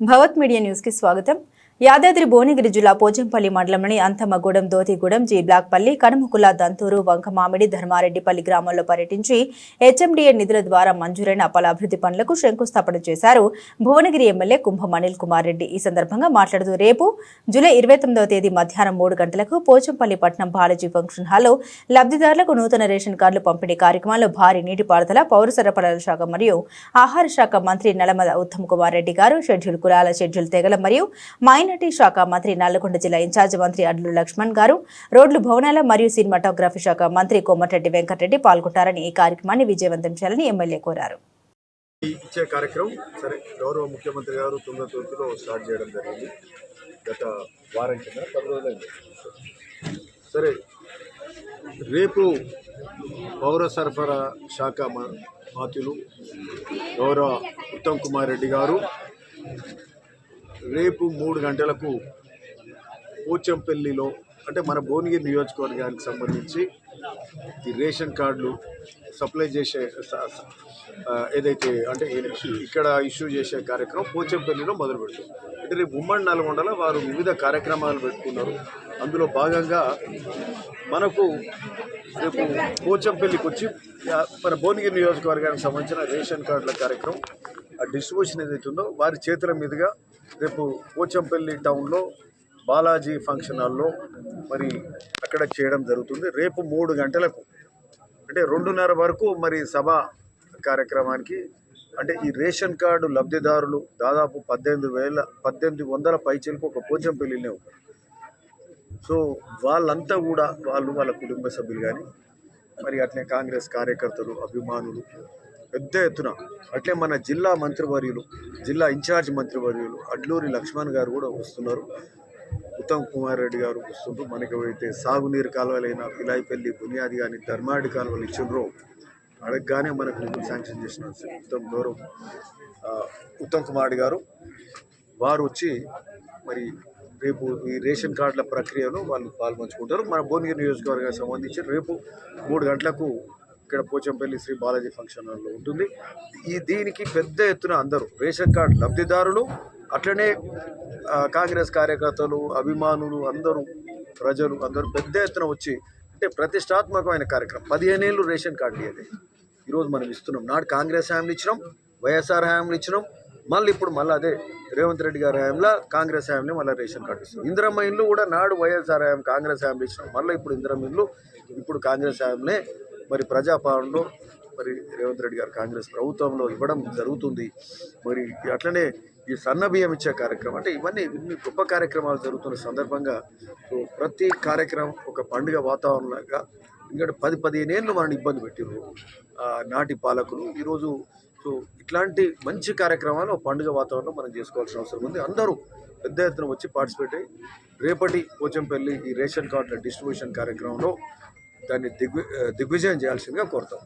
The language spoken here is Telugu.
భవత్ మీడియా న్యూస్ కి స్వాగతం యాదాద్రి భువనగిరి జిల్లా పోచంపల్లి మండలంలోని అంతమ్మగూడెం దోతిగూడెం జీ బ్లాక్పల్లి కనుముకుల దంతూరు వంకమామిడి ధర్మారెడ్డిపల్లి గ్రామాల్లో పర్యటించి హెచ్ఎండిఏ నిధుల ద్వారా మంజూరైన పలు అభివృద్ధి పనులకు శంకుస్థాపన చేశారు భువనగిరి ఎమ్మెల్యే కుంభం అనిల్ కుమార్ రెడ్డి. ఈ సందర్భంగా మాట్లాడుతూ రేపు జూలై ఇరవై తొమ్మిదవ తేదీ మధ్యాహ్నం మూడు గంటలకు పోచంపల్లి పట్నం బాలాజీ ఫంక్షన్ హాల్లో లబ్ధిదారులకు నూతన రేషన్ కార్డులు పంపిణీ కార్యక్రమంలో భారీ నీటిపారుదల పౌర సరఫరాల శాఖ మరియు ఆహార శాఖ మంత్రి నలమద ఉత్తమ్ కుమార్ రెడ్డి గారు షెడ్యూల్ కులాల షెడ్యూల్ తెగల మరియు మైనార్టీ శాఖ మంత్రి నల్లగొండ జిల్లా ఇన్ఛార్జ్ మంత్రి అడ్లు లక్ష్మణ్ గారు రోడ్లు భవనాల మరియు సినిమాటోగ్రఫీ శాఖ మంత్రి కోమటిరెడ్డి వెంకటరెడ్డి పాల్గొంటారని ఈ కార్యక్రమాన్ని విజయవంతం చేయాలని ఎమ్మెల్యే కోరారు. ఇచ్చే కార్యక్రమం సరే గౌరవ ముఖ్యమంత్రి గారు తుంగతుర్తిలో స్టార్ట్ చేయడం జరిగింది. గత వారం కింద పది రోజులైంది. సరే రేపు పౌర సరఫరా శాఖ మాతులు గౌరవ ఉత్తమ్ కుమార్ రెడ్డి గారు రేపు మూడు గంటలకు పోచంపల్లిలో అంటే మన భువనగిరి నియోజకవర్గానికి సంబంధించి ఈ రేషన్ కార్డులు సప్లై చేసే ఏదైతే అంటే ఇక్కడ ఇష్యూ చేసే కార్యక్రమం పోచంపల్లిలో మొదలు పెడుతుంది. అంటే రేపు ఉమ్మడి నల్గొండలో వారు వివిధ కార్యక్రమాలు పెట్టుకున్నారు. అందులో భాగంగా మనకు రేపు పోచంపల్లికి వచ్చి మన భువనగిరి నియోజకవర్గానికి సంబంధించిన రేషన్ కార్డుల కార్యక్రమం ఆ డిస్ట్రిబ్యూషన్ ఏదైతే ఉందో వారి చేతుల మీదుగా రేపు పోచంపల్లి టౌన్లో బాలాజీ ఫంక్షన్ హాల్లో మరి అక్కడ చేయడం జరుగుతుంది. రేపు మూడు గంటలకు అంటే రెండున్నర వరకు మరి సభ కార్యక్రమానికి అంటే ఈ రేషన్ కార్డు లబ్ధిదారులు దాదాపు పద్దెనిమిది వేల పద్దెనిమిది వందల పైచలకు ఒక పోచంపల్లినే ఉన్నారు సో వాళ్ళంతా కూడా వాళ్ళు వాళ్ళ కుటుంబ సభ్యులు కానీ మరి అట్లే కాంగ్రెస్ కార్యకర్తలు అభిమానులు పెద్ద ఎత్తున అట్లే మన జిల్లా మంత్రివర్యులు జిల్లా ఇన్ఛార్జ్ మంత్రివర్యులు అడ్లూరి లక్ష్మణ్ గారు కూడా వస్తున్నారు. ఉత్తమ్ కుమార్ రెడ్డి గారు వస్తుండ్రు. మనకి అయితే సాగునీరు కాలువలైన పిలాయిపల్లి బునియాది కానీ ధర్మాడి కాలువలు ఇచ్చిండ్రో అడగగానే మనకు నిధులు శాంక్షన్ చేసిన ఉత్తమ్ గౌరవ్ ఉత్తమ్ కుమార్ గారు. వారు వచ్చి మరి రేపు ఈ రేషన్ కార్డుల ప్రక్రియను వాళ్ళు పాల్పంచుకుంటారు. మన భువనగిరి నియోజకవర్గానికి సంబంధించి రేపు మూడు గంటలకు ఇక్కడ పోచంపల్లి శ్రీ బాలాజీ ఫంక్షన్ హాల్లో ఉంటుంది. ఈ దీనికి పెద్ద ఎత్తున అందరూ రేషన్ కార్డు లబ్ధిదారులు అట్లనే కాంగ్రెస్ కార్యకర్తలు అభిమానులు అందరూ ప్రజలు అందరూ పెద్ద ఎత్తున వచ్చి అంటే ప్రతిష్టాత్మకమైన కార్యక్రమం. పదిహేను ఏళ్ళు రేషన్ కార్డు ఇవ్వాలి ఈరోజు మనం ఇస్తున్నాం. నాడు కాంగ్రెస్ హామీలు ఇచ్చినాం వైఎస్ఆర్ హామీలు ఇచ్చినాం మళ్ళీ ఇప్పుడు మళ్ళీ అదే రేవంత్ రెడ్డి గారి హయాంలో కాంగ్రెస్ హయాంలో మళ్ళీ రేషన్ కార్డు ఇస్తున్నాం. ఇందిరమ్మ ఇల్లు కూడా నాడు వైఎస్ఆర్ హయాం కాంగ్రెస్ హయాంలో ఇచ్చినాం. మళ్ళీ ఇప్పుడు ఇందిరమ్మ ఇల్లు ఇప్పుడు కాంగ్రెస్ హయాంలో మరి ప్రజాపాలనలో మరి రేవంత్ రెడ్డి గారు కాంగ్రెస్ ప్రభుత్వంలో ఇవ్వడం జరుగుతుంది. మరి అట్లనే ఈ సన్న బియ్యం ఇచ్చే కార్యక్రమం అంటే ఇవన్నీ ఇన్ని గొప్ప కార్యక్రమాలు జరుగుతున్న సందర్భంగా ప్రతి కార్యక్రమం ఒక పండుగ వాతావరణంగా ఎందుకంటే పది పదిహేను ఏళ్ళు మనల్ని ఇబ్బంది పెట్టిరు నాటి పాలకులు. ఈరోజు సో ఇట్లాంటి మంచి కార్యక్రమాలు పండుగ వాతావరణం మనం చేసుకోవాల్సిన అవసరం ఉంది. అందరూ పెద్ద ఎత్తున వచ్చి పార్టిసిపేట్ అయ్యి రేపటి పోచంపల్లి ఈ రేషన్ కార్డుల డిస్ట్రిబ్యూషన్ కార్యక్రమంలో దాన్ని దిగ్వి దిగ్విజయం చేయాల్సిందిగా కోరుతాం.